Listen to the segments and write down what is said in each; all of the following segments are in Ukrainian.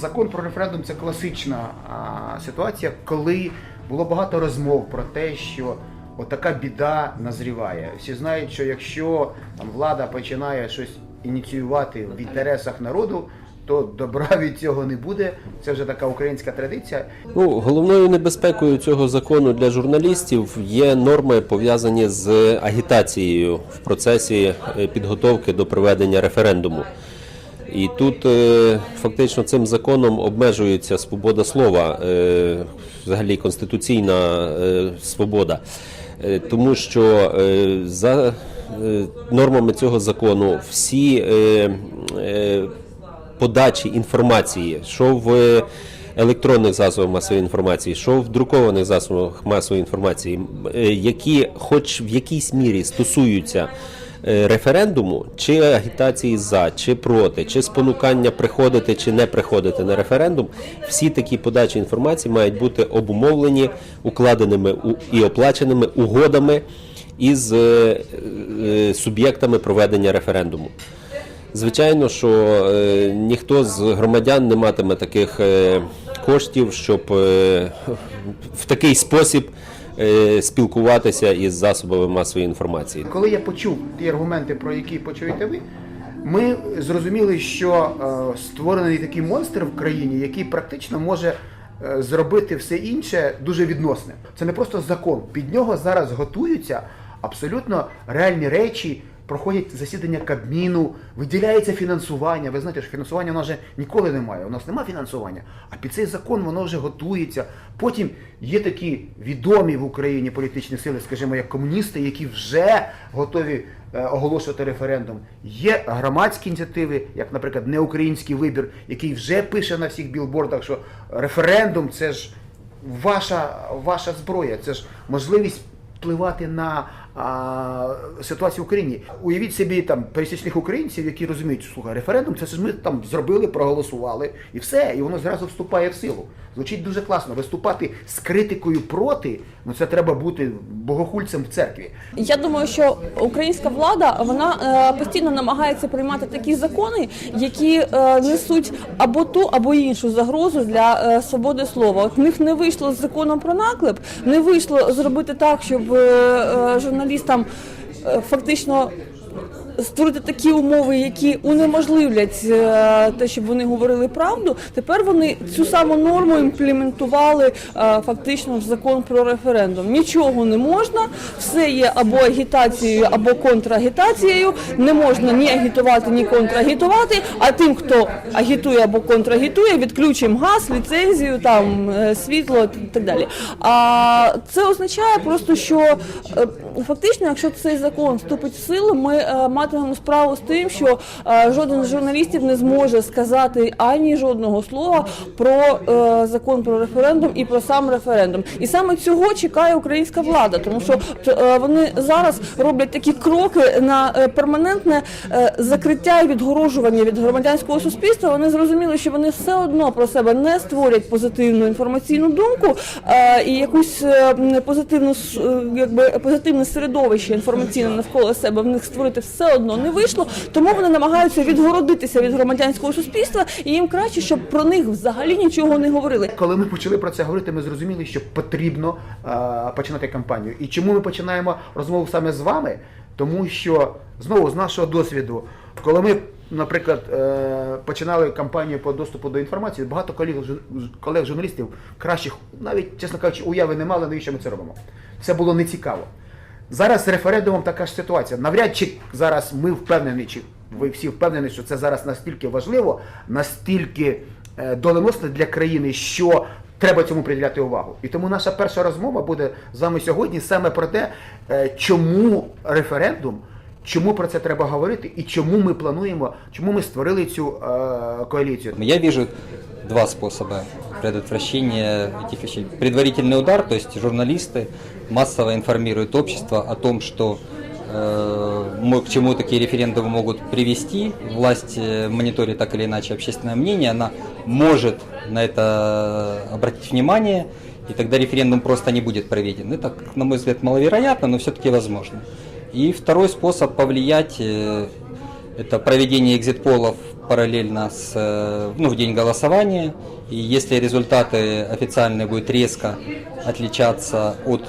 Закон про референдум це класична ситуація, коли було багато розмов про те, що отака біда назріває. Всі знають, що якщо там влада починає щось ініціювати в інтересах народу, то добра від цього не буде. Це вже така українська традиція. Ну, головною небезпекою цього закону для журналістів є норми пов'язані з агітацією в процесі е, підготовки до проведення референдуму. І тут е, фактично цим законом обмежується свобода слова, е, взагалі конституційна е, свобода. Тому що за нормами цього закону всі подачі інформації, що в електронних засобах масової інформації, що в друкованих засобах масової інформації, які хоч в якійсь мірі стосуються референдуму, чи агітації за, чи проти, чи спонукання приходити чи не приходити на референдум, всі такі подачі інформації мають бути обумовлені укладеними і оплаченими угодами із е, е, суб'єктами проведення референдуму. Звичайно, що е, ніхто з громадян не матиме таких е, коштів, щоб е, в такий спосіб е, спілкуватися із засобами масової інформації. Коли я почув ті аргументи, про які почуєте ви, ми зрозуміли, що е, створений такий монстр в країні, який практично може е, зробити все інше дуже відносне. Це не просто закон. Під нього зараз готуються абсолютно реальні речі. Проходять засідання Кабміну, виділяється фінансування. Ви знаєте, що фінансування у нас вже ніколи немає. У нас немає фінансування. А під цей закон воно вже готується. Потім є такі відомі в Україні політичні сили, скажімо, як комуністи, які вже готові е, оголошувати референдум. Є громадські ініціативи, як, наприклад, неукраїнський вибір, який вже пише на всіх білбордах, що референдум це ж ваша, ваша зброя, це ж можливість впливати на а, ситуацію в Україні. Уявіть собі там пересічних українців, які розуміють, слухай, референдум, це ж ми там зробили, проголосували, і все, і воно зразу вступає в силу. Звучить дуже класно. Виступати з критикою проти, ну це треба бути богохульцем в церкві. Я думаю, що українська влада вона е, постійно намагається приймати такі закони, які е, несуть або ту, або іншу загрозу для е, свободи слова. От в них не вийшло з законом про наклеп, не вийшло зробити так, щоб е, журналістам е, фактично. Створити такі умови, які унеможливлять е, те, щоб вони говорили правду. Тепер вони цю саму норму імплементували е, фактично в закон про референдум. Нічого не можна, все є або агітацією, або контрагітацією. Не можна ні агітувати, ні контрагітувати. А тим, хто агітує або контрагітує, відключимо газ, ліцензію, там е, світло і так далі. А це означає просто, що фактично, якщо цей закон вступить в силу, ми е, матимемо справу з тим, що е, жоден з журналістів не зможе сказати ані жодного слова про е, закон про референдум і про сам референдум. І саме цього чекає українська влада, тому що е, вони зараз роблять такі кроки на перманентне закриття і відгорожування від громадянського суспільства. Вони зрозуміли, що вони все одно про себе не створять позитивну інформаційну думку і якусь позитивну якби позитивне середовище інформаційне навколо себе в них створити все одно не вийшло. Тому вони намагаються відгородитися від громадянського суспільства, і їм краще, щоб про них взагалі нічого не говорили. Коли ми почали про це говорити, ми зрозуміли, що потрібно е, починати кампанію. І чому ми починаємо розмову саме з вами? Тому що знову з нашого досвіду, коли ми, наприклад, е, починали кампанію по доступу до інформації, багато колег колег журналістів кращих, навіть чесно кажучи, уяви не мали, навіщо ми це робимо. Це було нецікаво. Зараз з референдумом така ж ситуація. Навряд чи зараз ми впевнені, чи ви всі впевнені, що це зараз настільки важливо, настільки е, доленосно для країни, що треба цьому приділяти увагу. І тому наша перша розмова буде з вами сьогодні саме про те, е, чому референдум, чому про це треба говорити, і чому ми плануємо, чому ми створили цю е, коаліцію. Я вижу два способа предотвращения этих вещей. Предварительный удар, то есть журналисты массово информируют общество о том, что э, к чему такие референдумы могут привести. Власть э, мониторит так или иначе общественное мнение, она может на это обратить внимание, и тогда референдум просто не будет проведен. Это, на мой взгляд, маловероятно, но все-таки возможно. И второй способ повлиять э, это проведение экзит-полов параллельно с, э, ну, в день голосования. И если результаты официальные будут резко отличаться от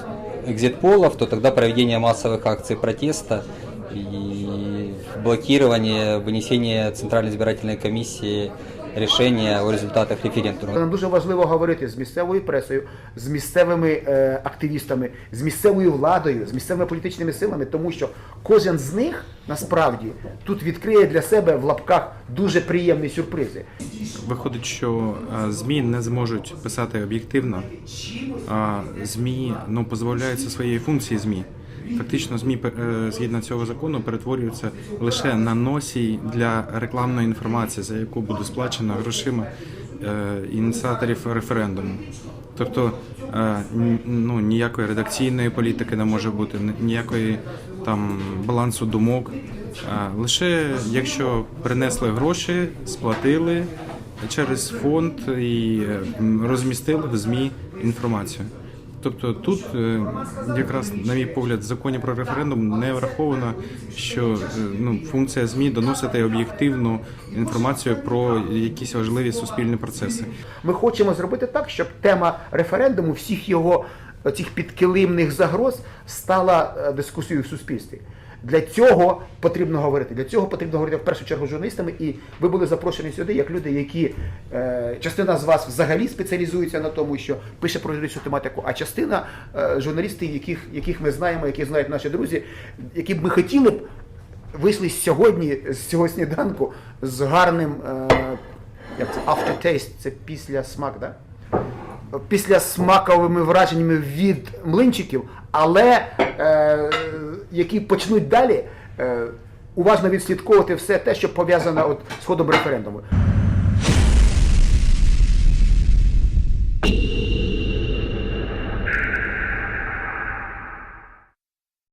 экзит-полов, то тогда проведение массовых акций протеста и блокирование, вынесение Центральной избирательной комиссии решения о результатах референдума. Нам дуже важливо говорити з місцевою пресою, з місцевими е, активістами, з місцевою владою, з місцевими політичними силами, тому що кожен з них насправді тут відкриє для себе в лапках дуже приємні сюрпризи. Виходить, що е, ЗМІ не зможуть писати об'єктивно, а ЗМІ ну, позбавляються своєї функції ЗМІ. Фактично, ЗМІ е, згідно цього закону перетворюються лише на носій для рекламної інформації, за яку буде сплачено грошима е, ініціаторів референдуму. Тобто е, ну, ніякої редакційної політики не може бути, ніякої там балансу думок. Лише якщо принесли гроші, сплатили через фонд і розмістили в ЗМІ інформацію. Тобто тут е, якраз, на мій погляд, в законі про референдум не враховано, що е, ну, функція ЗМІ доносити об'єктивну інформацію про якісь важливі суспільні процеси. Ми хочемо зробити так, щоб тема референдуму, всіх його цих підкилимних загроз стала е, дискусією в суспільстві. Для цього потрібно говорити. Для цього потрібно говорити в першу чергу журналістами. І ви були запрошені сюди як люди, які е, частина з вас взагалі спеціалізується на тому, що пише про юридичну тематику, а частина е, журналістів, яких, яких ми знаємо, яких знають наші друзі, які б ми хотіли б вийшли сьогодні з цього сніданку з гарним е, як це aftertaste, це після смак, да? Після смаковими враженнями від млинчиків, але е, які почнуть далі е, уважно відслідковувати все те, що пов'язане от з ходом референдуму.